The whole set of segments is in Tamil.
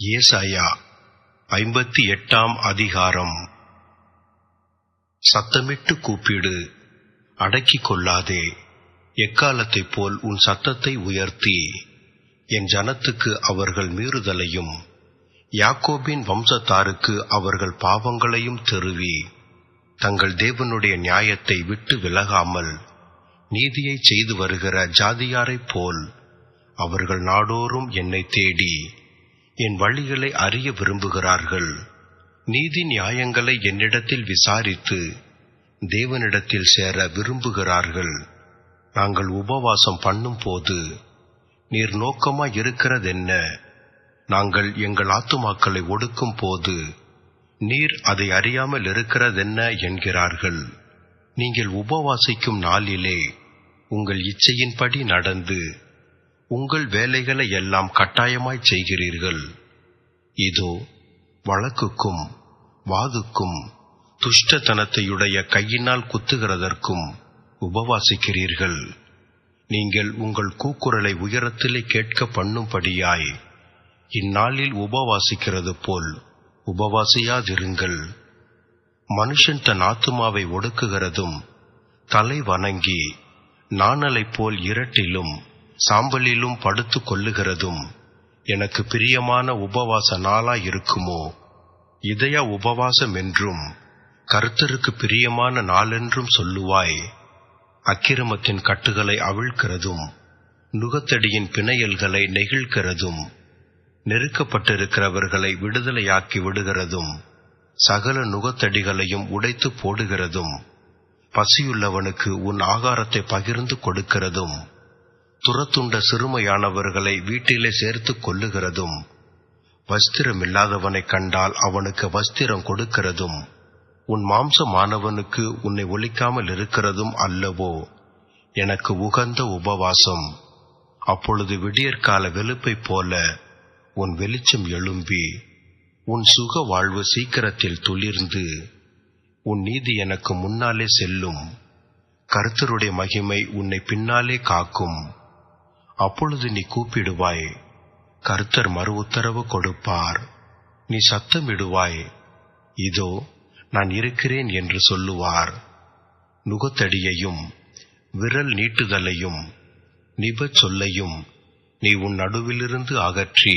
ஏசாயா ஐம்பத்தி எட்டாம் அதிகாரம். சத்தமிட்டு கூப்பிடு அடக்கிக் கொள்ளாதே எக்காலத்தைப் போல் உன் சத்தத்தை உயர்த்தி என் ஜனத்துக்கு அவர்கள் மீறுதலையும் யாக்கோபின் வம்சத்தாருக்கு அவர்கள் பாவங்களையும் தெருவி தங்கள் தேவனுடைய நியாயத்தை விட்டு விலகாமல் நீதியை செய்து வருகிற ஜாதியாரைப் போல் அவர்கள் நாடோறும் என்னை தேடி என் வழிகளை அறிய விரும்புகிறார்கள். நீதி நியாயங்களை என்னிடத்தில் விசாரித்து தேவனிடத்தில் சேர விரும்புகிறார்கள். நாங்கள் உபவாசம் பண்ணும்போது நீர் நோக்கமாய் இருக்கிறதென்ன? நாங்கள் எங்கள் ஆத்துமாக்களை ஒடுக்கும் போது நீர் அதை அறியாமல் இருக்கிறதென்ன? என்கிறார்கள். நீங்கள் உபவாசிக்கும் நாளிலே உங்கள் இச்சையின்படி நடந்து உங்கள் வேலைகளை எல்லாம் கட்டாயமாய் செய்கிறீர்கள். இதோ வழக்குக்கும் வாதுக்கும் துஷ்டத்தனத்தையுடைய கையினால் குத்துகிறதற்கும் உபவாசிக்கிறீர்கள். நீங்கள் உங்கள் கூக்குரலை உயரத்திலே கேட்க பண்ணும்படியாய் இந்நாளில் உபவாசிக்கிறது போல் உபவாசியாதிருங்கள். மனுஷன் தன் ஆத்துமாவை ஒடுக்குகிறதும் தலை வணங்கி நாணலைப் போல் இரட்டிலும் சாம்பலிலும் படுத்து கொள்ளுகிறதும் எனக்கு பிரியமான உபவாச நாளா இருக்குமோ? இதய உபவாசம் என்றும் கர்த்தருக்கு பிரியமான நாளென்றும் சொல்லுவாய். அக்கிரமத்தின் கட்டுகளை அவிழ்க்கிறதும் நுகத்தடியின் பிணையல்களை நெகிழ்கிறதும் நெருக்கப்பட்டிருக்கிறவர்களை விடுதலையாக்கி விடுகிறதும் சகல நுகத்தடிகளையும் உடைத்து போடுகிறதும் பசியுள்ளவனுக்கு உன் ஆகாரத்தை பகிர்ந்து கொடுக்கிறதும் துரத்துண்ட சிறுமையானவர்களை வீட்டிலே சேர்த்து கொள்ளுகிறதும் வஸ்திரமில்லாதவனை கண்டால் அவனுக்கு வஸ்திரம் கொடுக்கிறதும் உன் மாம்சமானவனுக்கு உன்னை ஒழிக்காமல் இருக்கிறதும் அல்லவோ? எனக்கு உகந்த உபவாசம். அப்பொழுது விடியற்கால வெளுப்பை போல உன் வெளிச்சம் எழும்பி உன் சுக வாழ்வு சீக்கிரத்தில் துளிர்ந்து உன் நீதி எனக்கு முன்னாலே செல்லும். கருத்தருடைய மகிமை உன்னை பின்னாலே காக்கும். அப்பொழுது நீ கூப்பிடுவாய். கர்த்தர் மறு உத்தரவு கொடுப்பார். நீ சத்தமிடுவாய். இதோ நான் இருக்கிறேன் என்று சொல்லுவார். நுகத்தடியையும் விரல் நீட்டுதலையும் நிபச் சொல்லையும் நீ உன் நடுவிலிருந்து அகற்றி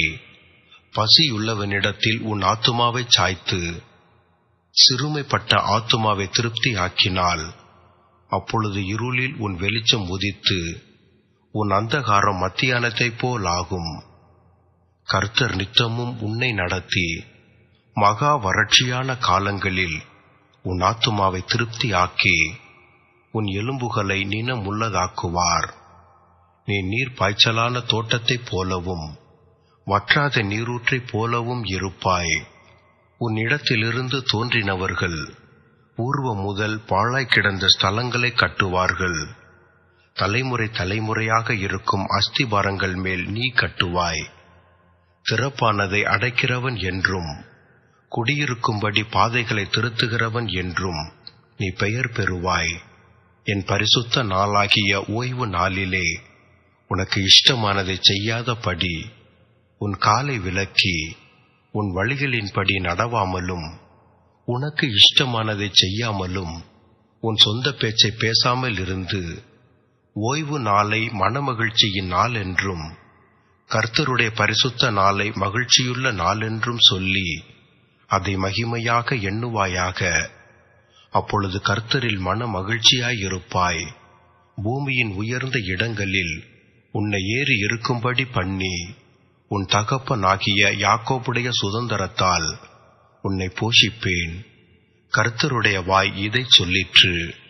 பசியுள்ளவனிடத்தில் உன் ஆத்துமாவைச் சாய்த்து சிறுமைப்பட்ட ஆத்துமாவை திருப்தி ஆக்கினால் அப்பொழுது இருளில் உன் வெளிச்சம் உதித்து உன் அந்தகாரம் மத்தியானத்தைப் போல் ஆகும். கர்த்தர் நித்தமும் உன்னை நடத்தி மகா வறட்சியான காலங்களில் உன் ஆத்துமாவை திருப்தி ஆக்கி உன் எலும்புகளை நினமுள்ளதாக்குவார். நீ நீர் பாய்ச்சலான தோட்டத்தைப் போலவும் வற்றாத நீரூற்றைப் போலவும் இருப்பாய். உன் இடத்திலிருந்து தோன்றினவர்கள் பூர்வம் முதல் பாழாய் கிடந்த ஸ்தலங்களை கட்டுவார்கள். தலைமுறை தலைமுறையாக இருக்கும் அஸ்திபாரங்கள் மேல் நீ கட்டுவாய். திறப்பானதை அடைக்கிறவன் என்றும் குடியிருக்கும்படி பாதைகளை திருத்துகிறவன் என்றும் நீ பெயர் பெறுவாய். என் பரிசுத்த நாளாகிய ஓய்வு நாளிலே உனக்கு இஷ்டமானதை செய்யாதபடி உன் காலை விலக்கி உன் வழிகளின்படி நடவாமலும் உனக்கு இஷ்டமானதை செய்யாமலும் உன் சொந்த பேச்சை பேசாமல் இருந்து ஓய்வு நாளை மனமகிழ்ச்சியின் நாள் என்றும் கர்த்தருடைய பரிசுத்த நாளை மகிழ்ச்சியுள்ள நாள் என்றும் சொல்லி அதை மகிமையாக எண்ணுவாயாக. அப்பொழுது கர்த்தரில் மன மகிழ்ச்சியாயிருப்பாய் பூமியின் உயர்ந்த இடங்களில் உன்னை ஏறி இருக்கும்படி பண்ணி உன் தகப்பனாகிய யாக்கோபுடைய சுதந்திரத்தால் உன்னை போஷிப்பேன். கர்த்தருடைய வாய் இதை சொல்லிற்று.